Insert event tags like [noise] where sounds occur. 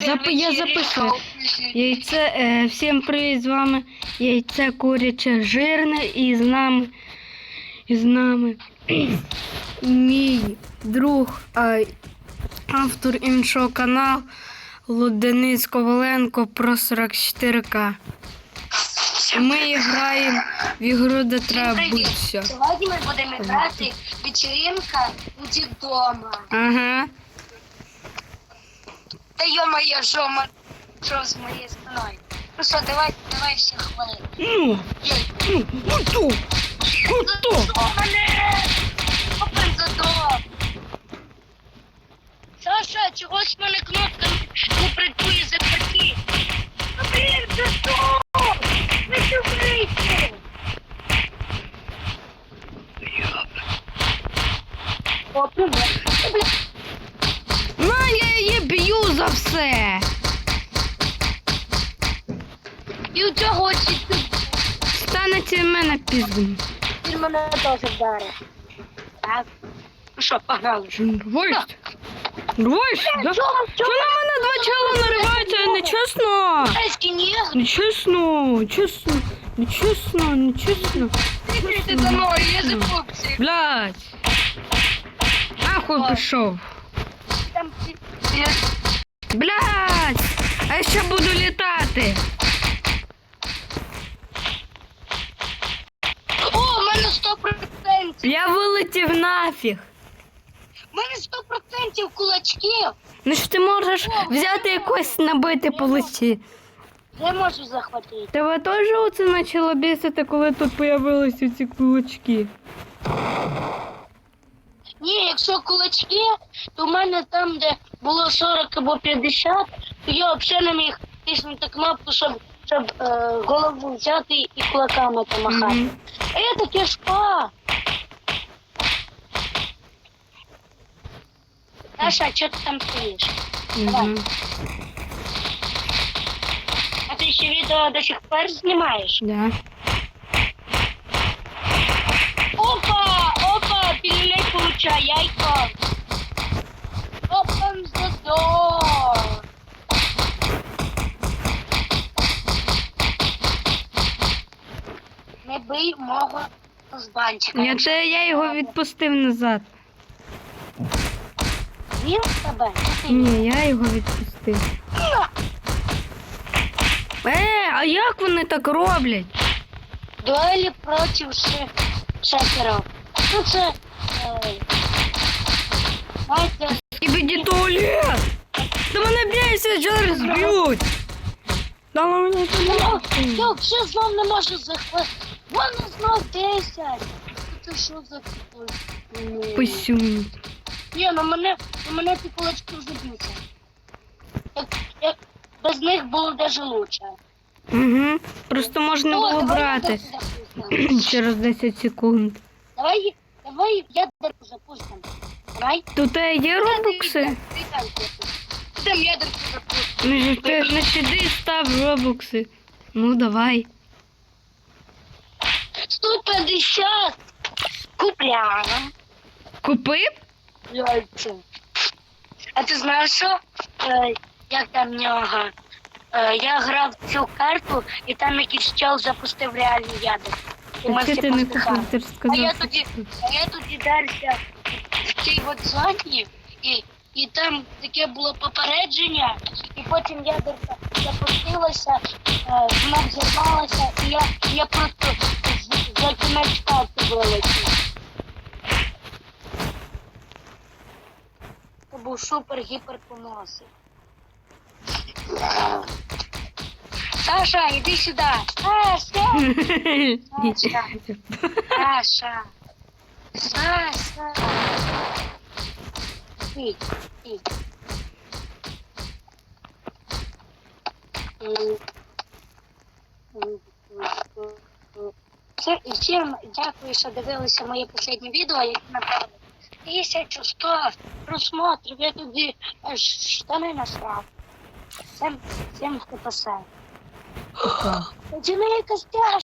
Зап... Я записую. Яйце, е, всім привіт з вами. Яйце куряче жирне і з нами. І з нами [clears throat] мій друг, а, автор іншого каналу Денис Коваленко про 44К. Ми граємо в ігру, де треба все. Сьогодні ми будемо грати вечеринка у дідома. Ага. Та йо-моє, що ма- що з моєю. Ну що, давай, давай всі хвали. Ну, ну, ну ну. Саша, чогось в мене кнопка не працює закрити. Ну, блін, це що? Ви що вийшли? О, привет. О, блін. На, я її за все. І у цього очі тут Станете мене піздом. він мене теж вдарив. Так. Ну що, погнали. Нервуєш? Нервуєш? Да? Що на мене два чела нариваються? Нечесно. Нечесно, чесно, нечесно, нечесно. Ти за мною, я запупся. Блядь. Нахуй пішов. Там ці- Блядь. А я ще буду літати. О, у мене 100%. Я вилетів нафіг. У мене 100% кулачків. Ну що ти можеш взяти якось набити по лиці? Я можу захватити. Тебе теж оце почало бісити, коли тут появилися ці кулачки. Ні, якщо кулачки, то в мене там, де було 40 або 50, то я взагалі не міг тиснути кнопку, щоб, щоб е, голову взяти і кулаками помахати. Мгм. А я таке шпа. Саша, що ти там стоїш? Мгм. А ти ще відео до сих пор знімаєш? Да. Опа! Получай, яйко! Open the door! Не бий мого з банчика. Я, те, я його відпустив назад. Він тебе? Ні, я його відпустив. Е, а як вони так роблять? Дуелі проти шекерів. Ну це... Ібіді туалет! Та мене б'ється, зараз б'ють! Та мене Ну, туалет! Я взагалі знов не можу захватити. Вони знов 10. Це що за кулачки? Писюн. Ні, на мене, на мене ці кулачки вже б'ються. Як, як без них було даже лучше. Угу. Просто можна було брати через 10 секунд. Давай, давай ядерку запустимо. Давай. Тут е, є робокси? Там ядерку запустимо. Ну, ж ти не сиди, став робокси. Ну давай. 150 купляємо. Купив? Яйця. А ти знаєш що? Е, як там нього? Е, я грав цю карту, і там якийсь чел запустив реальні ядер. І ми А всі ти не купив? Ти ж А я сказав. тоді, а я тоді дерся в цій от зоні, і, і там таке було попередження, і потім ядерка запустилася, е, вона взірвалася, і я, я просто з- за кінець карти вилетів. Це був супер-гіпер поносик. Саша, іди сюди. [laughs] Саша! Саша. Саша. М. М. Все- І всім дякую, що дивилися моє останнє відео, яке. Тисячу сто просмотрів, я тоді аж штани насрав. Всім, всім хто пасе. Тоді не якась тяжка.